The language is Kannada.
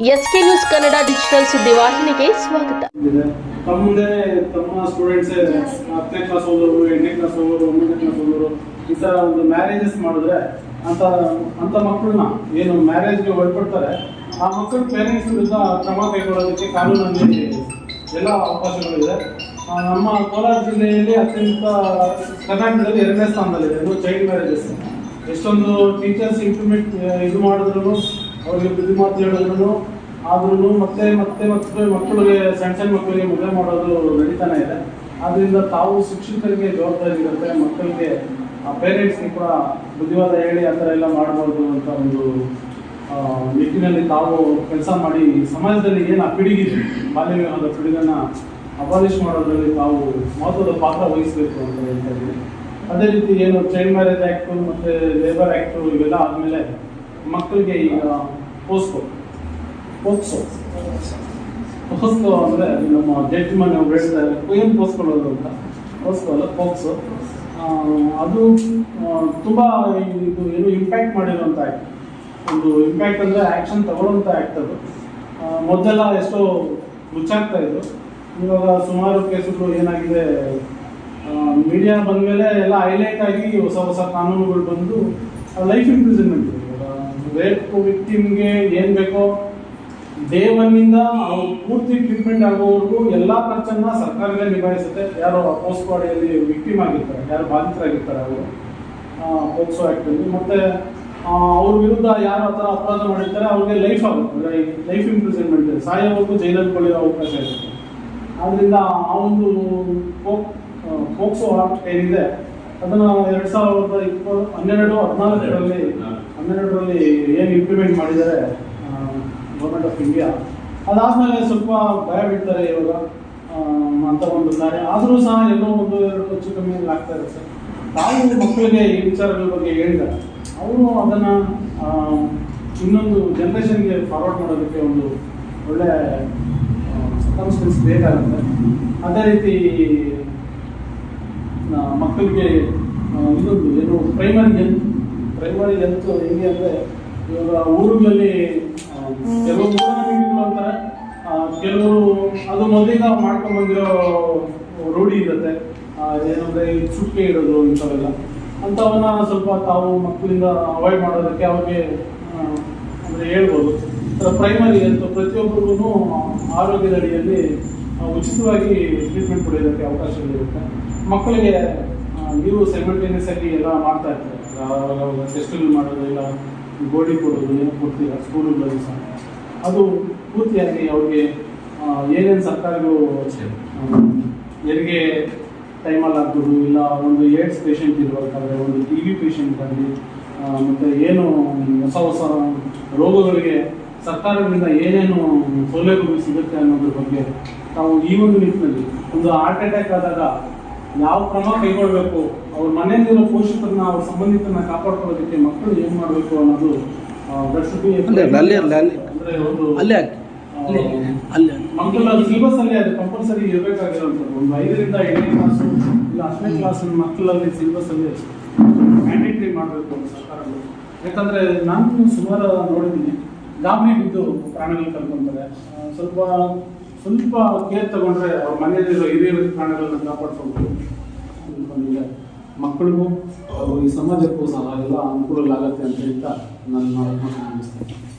ಎಸ್ಕೆ ನ್ಯೂಸ್ ಕನ್ನಡ ಡಿಜಿಟಲ್ ಸುದ್ದಿವಾಹಿನಿಗೆ ಸ್ವಾಗತ. ಇದೆ ತಮ್ಮ ಮುಂದೆ ತಮ್ಮ ಸ್ಟೂಡೆಂಟ್ಸ್ ಹತ್ತನೇ ಕ್ಲಾಸ್ ಓದೋರು ಎಂಟನೇ ಕ್ಲಾಸ್ ಓದೋರು ಒಂಬತ್ತನೇ ಕ್ಲಾಸ್ ಓದೋರು ಈ ಥರ ಒಂದು ಮ್ಯಾರೇಜಸ್ ಮಾಡಿದ್ರೆ ಅಂತ ಅಂತ ಮಕ್ಕಳನ್ನ ಏನು ಮ್ಯಾರೇಜ್ಗೆ ಒಳಪಡ್ತಾರೆ ಆ ಮಕ್ಕಳ ಪೇರೆಂಟ್ಸ್ ವಿರುದ್ಧ ಕ್ರಮ ಕೈಗೊಳ್ಳೋದಕ್ಕೆ ಕಾನೂನಲ್ಲಿ ಎಲ್ಲ ಅವಕಾಶಗಳಿದೆ. ನಮ್ಮ ಕೋಲಾರ ಜಿಲ್ಲೆಯಲ್ಲಿ ಅತ್ಯಂತ ಕರ್ನಾಟಕದಲ್ಲಿ ಎರಡನೇ ಸ್ಥಾನದಲ್ಲಿದೆ ಅದು ಚೈಲ್ಡ್ ಮ್ಯಾರೇಜಸ್ ಎಷ್ಟೊಂದು ಟೀಚರ್ಸ್ ಇಂಪ್ಲಿಮೆಂಟ್ ಇದು ಮಾಡಿದ್ರು ಅವ್ರಿಗೆ ಬುದ್ಧಿ ಮಾತು ಹೇಳಿದ್ರು ಆದ್ರೂ ಮತ್ತೆ ಮತ್ತೆ ಮತ್ತೆ ಮಕ್ಕಳಿಗೆ ಸಣ್ಣ ಸಣ್ಣ ಮಕ್ಕಳಿಗೆ ಮದುವೆ ಮಾಡೋದು ನಡೀತಾನೆ ಇದೆ. ಆದ್ರಿಂದ ತಾವು ಶಿಕ್ಷಕರಿಗೆ ಜವಾಬ್ದಾರಿ ಇರುತ್ತೆ ಮಕ್ಕಳಿಗೆ ಆ ಪೇರೆಂಟ್ಸ್ಗೆ ಕೂಡ ಬುದ್ಧಿವಾದ ಹೇಳಿ ಆ ಥರ ಎಲ್ಲ ಮಾಡಬಾರ್ದು ಅಂತ ಒಂದು ನಿಟ್ಟಿನಲ್ಲಿ ತಾವು ಕೆಲಸ ಮಾಡಿ ಸಮಾಜದಲ್ಲಿ ಏನು ಆ ಪಿಡಿಗಿ ಬಾಲ್ಯ ವಿವಾಹದ ಪಿಡಿಗನ್ನು ಅಬಾಲಿಷ್ ಮಾಡೋದ್ರಲ್ಲಿ ತಾವು ಮಹತ್ವದ ಪಾತ್ರ ವಹಿಸಬೇಕು ಅಂತ ಹೇಳ್ತಾ ಇದ್ದೀನಿ. ಅದೇ ರೀತಿ ಏನು ಚೈಲ್ಡ್ ಮ್ಯಾರೇಜ್ ಆ್ಯಕ್ಟು ಮತ್ತು ಲೇಬರ್ ಆ್ಯಕ್ಟು ಇವೆಲ್ಲ ಆದಮೇಲೆ ಮಕ್ಕಳಿಗೆ ಈಗ ಪೋಸ್ಕೋ. ಪೋಸ್ಕೋ. ಪೋಸ್ಕೋ ಅಂದರೆ ನಮ್ಮ ಜಡ್ಜ್ ಮನೆ ಒಬ್ರು ಹೇಳ್ತಾರೆ ಏನು ಪೋಸ್ಕೊಳ್ಳೋದು ಅಂತ. ಪೋಸ್ಕೋ ಅಲ್ಲ, ಪೋಕ್ಸೋ. ಅದು ತುಂಬ ಇದು ಏನು ಇಂಪ್ಯಾಕ್ಟ್ ಮಾಡಿರುವಂಥ ಆ್ಯಕ್ಟ್ ಒಂದು ಇಂಪ್ಯಾಕ್ಟ್ ಅಂದರೆ ಆ್ಯಕ್ಷನ್ ತಗೊಳ್ಳೋಂಥ ಆ್ಯಕ್ಟ್ ಅದು. ಮೊದಲೆಲ್ಲ ಎಷ್ಟೋ ಮುಚ್ಚಾಗ್ತಾ ಇದ್ರು. ಇವಾಗ ಸುಮಾರು ಕೇಸುಗಳು ಏನಾಗಿದೆ ಮೀಡಿಯಾ ಬಂದಮೇಲೆ ಎಲ್ಲ ಹೈಲೈಟ್ ಆಗಿ ಹೊಸ ಹೊಸ ಕಾನೂನುಗಳು ಬಂದು ಲೈಫ್ ಇಂಪ್ರಿಸನ್ಮೆಂಟ್ ರೇಪ್ ವಿಕ್ಟಿಮ್ಗೆ ಏನು ಬೇಕೋ ಡೇ ಅವ್ರು ಪೂರ್ತಿ ಟ್ರೀಟ್ಮೆಂಟ್ ಆಗೋವರೆಗೂ ಎಲ್ಲ ಖರ್ಚನ್ನ ಸರ್ಕಾರವೇ ನಿಭಾಯಿಸುತ್ತೆ. ಯಾರು ಪೋಸ್ಟ್ ಬಾಡಿಯಲ್ಲಿ ವಿಕ್ಟಿಮ್ ಆಗಿರ್ತಾರೆ, ಯಾರು ಬಾಧಿತರಾಗಿರ್ತಾರೆ ಅವರು. ಪೋಕ್ಸೋ ಆ್ಯಕ್ಟಲ್ಲಿ ಮತ್ತೆ ಅವ್ರ ವಿರುದ್ಧ ಯಾರು ಥರ ಅಪರಾಧ ಮಾಡಿರ್ತಾರೆ, ಅವ್ರಿಗೆ ಲೈಫ್ ಆಗುತ್ತೆ. ಲೈಫ್ ಇಂಪ್ರಿಸನ್ಮೆಂಟ್ ಸಾಯೋವರೆಗೂ ಜೈಲಲ್ಲಿ ಕೊಳೆಯೋ ಅವಕಾಶ ಇರುತ್ತೆ. ಆದ್ರಿಂದ ಆ ಒಂದು ಪೋಕ್ಸೋ ಆಕ್ಟ್ ಏನಿದೆ, ಅದನ್ನ ಎರಡ್ ಸಾವಿರದ ಇಪ್ಪ ಹನ್ನೆರಡು, ಹದಿನಾಲ್ಕರಲ್ಲಿ ಹನ್ನೆರಡರಲ್ಲಿ ಏನು ಇಂಪ್ಲಿಮೆಂಟ್ ಮಾಡಿದ್ದಾರೆ ಗೌರ್ಮೆಂಟ್ ಆಫ್ ಇಂಡಿಯಾ ಅದಾದಮೇಲೆ ಸ್ವಲ್ಪ ಭಯ ಬಿಡ್ತಾರೆ ಇವಾಗ ಅಂತ ಒಂದು ಕಾರ್ಯ ಆದರೂ ಸಹ ಎಲ್ಲೋ ಒಂದು ಎರಡು ಹೆಚ್ಚು ಕಮ್ಮಿ ಆಗ್ತಾ ಇರುತ್ತೆ ತಾವು ಮಕ್ಕಳಿಗೆ ಈ ವಿಚಾರಗಳ ಬಗ್ಗೆ ಹೇಳಿದ್ದಾರೆ. ಅವರು ಅದನ್ನ ಇನ್ನೊಂದು ಜನ್ರೇಷನ್ಗೆ ಫಾರ್ವರ್ಡ್ ಮಾಡೋದಕ್ಕೆ ಒಂದು ಒಳ್ಳೆ ಸರ್ಕಮ್ಸ್ಟೆನ್ಸ್ ಬೇಕಾಗುತ್ತೆ. ಅದೇ ರೀತಿ ಮಕ್ಕಳಿಗೆ ಇನ್ನೊಂದು ಏನು ಪ್ರೈಮರಿ ಹೆಲ್ತ್ ಪ್ರೈಮರಿ ಹೆಲ್ತ್ ಹೆಂಗೆ ಅಂದರೆ ಇವಾಗ ಊರುಗಳಲ್ಲಿ ಕೆಲವು ಮಾಡ್ತಾರೆ. ಕೆಲವರು ಅದು ಮೊದಲಿಂದ ಮಾಡ್ಕೊಂಡ್ ಬಂದಿರೋ ರೂಢಿ ಇರುತ್ತೆ. ಏನಂದರೆ ಈ ಚುಕ್ಕೆ ಇಡೋದು ಇಂಥವೆಲ್ಲ. ಅಂಥವನ್ನ ಸ್ವಲ್ಪ ತಾವು ಮಕ್ಕಳಿಂದ ಅವಾಯ್ಡ್ ಮಾಡೋದಕ್ಕೆ ಅವ್ರಿಗೆ ಅಂದರೆ ಹೇಳ್ಬೋದು. ಪ್ರೈಮರಿ ಹೆಲ್ತ್ ಪ್ರತಿಯೊಬ್ಬರಿಗೂ ಆರೋಗ್ಯದ ಅಡಿಯಲ್ಲಿ ಉಚಿತವಾಗಿ ಟ್ರೀಟ್ಮೆಂಟ್ ಪಡೆಯೋದಕ್ಕೆ ಅವಕಾಶಗಳಿರುತ್ತೆ. ಮಕ್ಕಳಿಗೆ ನೀವು ಸೈಮಲ್ಟೇನಿಯಸ್ ಆಗಿ ಎಲ್ಲ ಮಾಡ್ತಾ ಇರ್ತಾರೆ. ಟೆಸ್ಟ್ಗಳು ಮಾಡೋದು ಇಲ್ಲ ಗೋಡಿ ಕೊಡೋದು ಏನೋ ಕೊಡ್ತೀರ ಸ್ಕೂಲುಗಳಲ್ಲಿ ಸಹ. ಅದು ಪೂರ್ತಿಯಾಗಿ ಅವ್ರಿಗೆ ಏನೇನು ಸರ್ಕಾರಗಳು ಹೆರಿಗೆ ಟೈಮಲ್ಲಿ ಆಗ್ಬೋದು, ಇಲ್ಲ ಒಂದು ಏಡ್ಸ್ ಪೇಷಂಟ್ ಇರಬೇಕಾದ್ರೆ, ಒಂದು ಟಿ ವಿ ಪೇಷಂಟ್ ಆಗಲಿ ಮತ್ತು ಏನು ಹೊಸ ಹೊಸ ರೋಗಗಳಿಗೆ ಸರ್ಕಾರದಿಂದ ಏನೇನು ಸೌಲಭ್ಯಗಳು ಸಿಗುತ್ತೆ ಅನ್ನೋದ್ರ ಬಗ್ಗೆ ನಾವು ಈ ಒಂದು ನಿಟ್ಟಿನಲ್ಲಿ ಒಂದು ಹಾರ್ಟ್ ಅಟ್ಯಾಕ್ ಆದಾಗ ಯಾವ ಕ್ರಮ ಕೈಗೊಳ್ಳಬೇಕು? ಅವ್ರ ಮನೆಯಲ್ಲಿರೋ ಪೋಷಕರನ್ನ ಅವ್ರ ಸಂಬಂಧಿಕರನ್ನ ಕಾಪಾಡ್ಕೊಳ್ಳೋದಕ್ಕೆ ಮಕ್ಕಳು ಏನು ಮಾಡಬೇಕು ಅನ್ನೋದು ಅಲ್ಲೇ, ಅಲ್ಲೇ, ಅಲ್ಲೇ, ಮಕ್ಕಳ ಸಿಲೆಬಸ್ ಅಲ್ಲಿ ಅದು ಕಂಪಲ್ಸರಿ ಇರಬೇಕಾಗಿರುವಂಥದ್ದು ಒಂದು ಐದರಿಂದ ಏಳನೇ ಕ್ಲಾಸು ಇಲ್ಲ ಹತ್ತನೇ ಕ್ಲಾಸ್ ಮಕ್ಕಳಲ್ಲಿ ಸಿಲೆಬಸ್ ಅಲ್ಲಿ ಮ್ಯಾಂಡೇಟರಿ ಮಾಡಬೇಕು ಸರ್ಕಾರಗಳು ಯಾಕಂದ್ರೆ ನಾನು ಸುಮಾರು ನೋಡಿದ್ದೀನಿ. ಗಾಬರಿ ಬಿದ್ದು ಪ್ರಾಣಿಗಳು ಕಳ್ಕೊಂತಾರೆ ಸ್ವಲ್ಪ ಸ್ವಲ್ಪ ಕೇರ್ ತಗೊಂಡ್ರೆ ಅವ್ರ ಮನೆಯಲ್ಲಿರೋ ಹಿರಿಯರ ಪ್ರಾಣಿಗಳನ್ನ ಕಾಪಾಡ್ಕೊಂಡು ಮಕ್ಕಳಿಗೂ ಈ ಸಮಾಜಕ್ಕೂ ಸಹ ಎಲ್ಲ ಅನುಕೂಲಗಳಾಗತ್ತೆ ಅಂತ ಹೇಳ್ತಾ ನಾನು ಮಾತನ್ನು